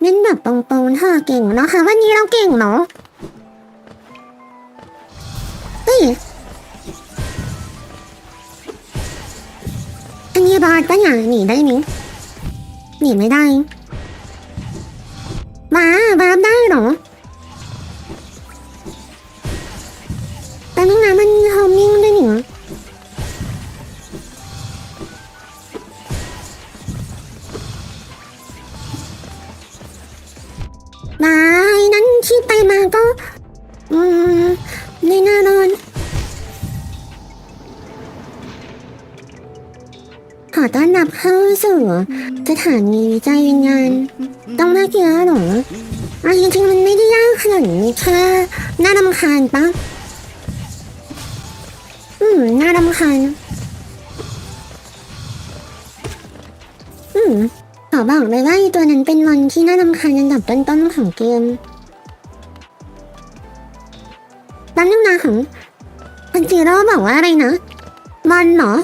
เล่นแบบตรงๆเธอเก่งเนาะค่ะวันนี้เราเก่งเนาะเฮ้ยอันนี้บอสก็อย่าหนีได้ไหมหนีไม่ได้มาบาสได้เหรอ ขอต้อนรับเข้าสู่สถานีวิจัยวิญญาณต้องน่าเกลียดหรออะจริงๆมันไม่ได้ยากขนาดนี้แค่น่ารำคาญปะอืมน่ารำคาญอืมขอบอกเลยว่าตัวนั้นเป็นมอนที่น่ารำคาญอันดับต้นๆของเกมแป๊บนึงนะของคุณจีโร่บอกว่าอะไรนะมอนเหรอ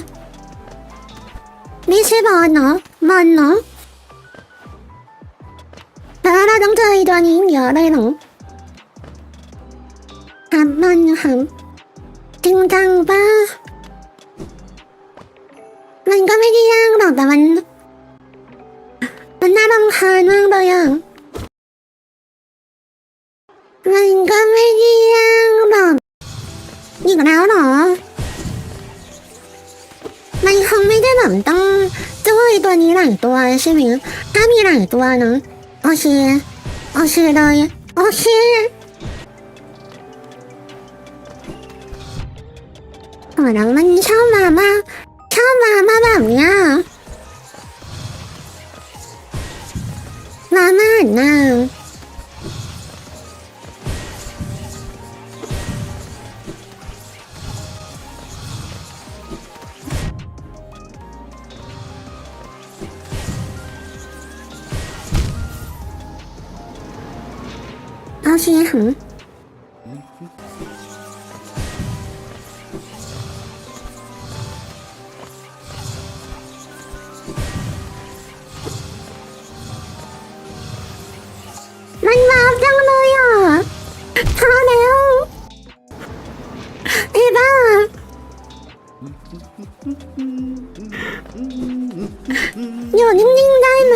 ไม่ใช่บอลเนาะบอลเนาะแต่ว่าเราต้องเจอไอ้ตัวนี้เยอะเลยเหรอครับบอลครับจริงจังป่ะมันก็ไม่ได้ยากหรอกแต่มัน มันน่ารำคาญมากเลยอะมันก็ไม่ได้ยากหรอกอีกแล้วเหรอ มันคงไม่ได้แบบต้องจ้อยตัวนี้หลายตัวใช่ไหมถ้ามีหลายตัวเนอะโอเคโอเคเลยโอเคโอ้นังมันชอบมามาชอบมามาแบบเนี้ยมามาหันหน้า โอเคค่ะมันมาจังเลยอะพอแล้วไอ้บ้าอยู่นิ่งๆได้ไหม